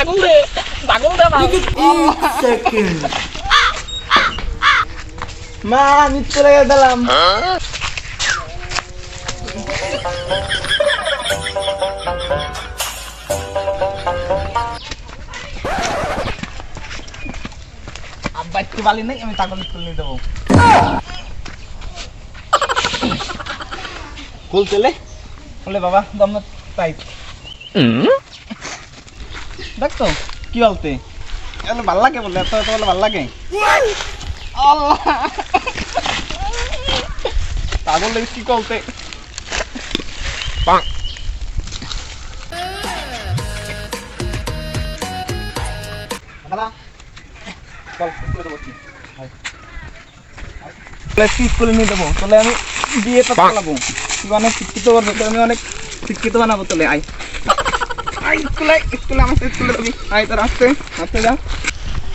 ছাগল দে সেকেন্ড মা আমি চলে গেলাম। আব্বা একটু বালি নেই আমি ছাগল তুলে নিয়ে দেবো। কুল চলে বলে বাবা দম টাইট দেখতো কি বলতে? ভালো লাগে বলে এত এত বলে ভালো লাগে? আল্লাহ! পাগল লেগে কি বলতে স্কুলে নিয়ে দেবো তাহলে আমি বিয়ে অনেক শিক্ষিত করবে আমি অনেক শিক্ষিত বানাবো তাহলে আই স্কুলে স্কুলে আমার স্কুলে দিবি আই তোর আসতে আসতে যা।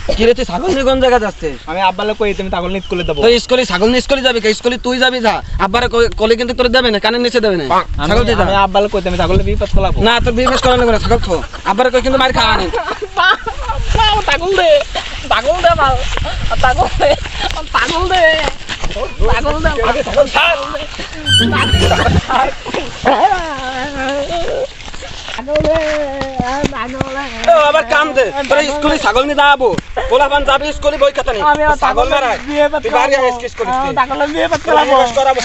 কি তুই ছাগল নিয়ে কোন জায়গা যাচ্ছিস? আমি আব্বালে কই তুমি ছাগল নিয়ে স্কুলে দেবো তুই স্কুলে ছাগল নিয়ে স্কুলে যাবি কে? স্কুলে তুই যাবি যা। আব্বারে কই- কলে কিন্তু তোর দেবে না কানের নিচে দেবে না। ছাগল দিয়ে যা। আমি আব্বালে কই তুমি ছাগল করাবো? না তোর বিয়ে করা লাগবে না ছাগল খো। আব্বারে কই কিন্তু মার খাওয়া নেই। ছাগল দে ছাগল দে বাল ছাগল দে ছাগল দে ছাগল দে ছাগল দে। ছাগল দে। ও আবার কাম দে। তোর স্কুলে ছাগল নিয়ে যাব পোলা পান যাবি স্কুলে বই খাতা নেই। ছাগল মারায়। তুই বাড়ি আয় স্কিস করিস তুই। বিয়ে ছাগল দিয়ে। করাবো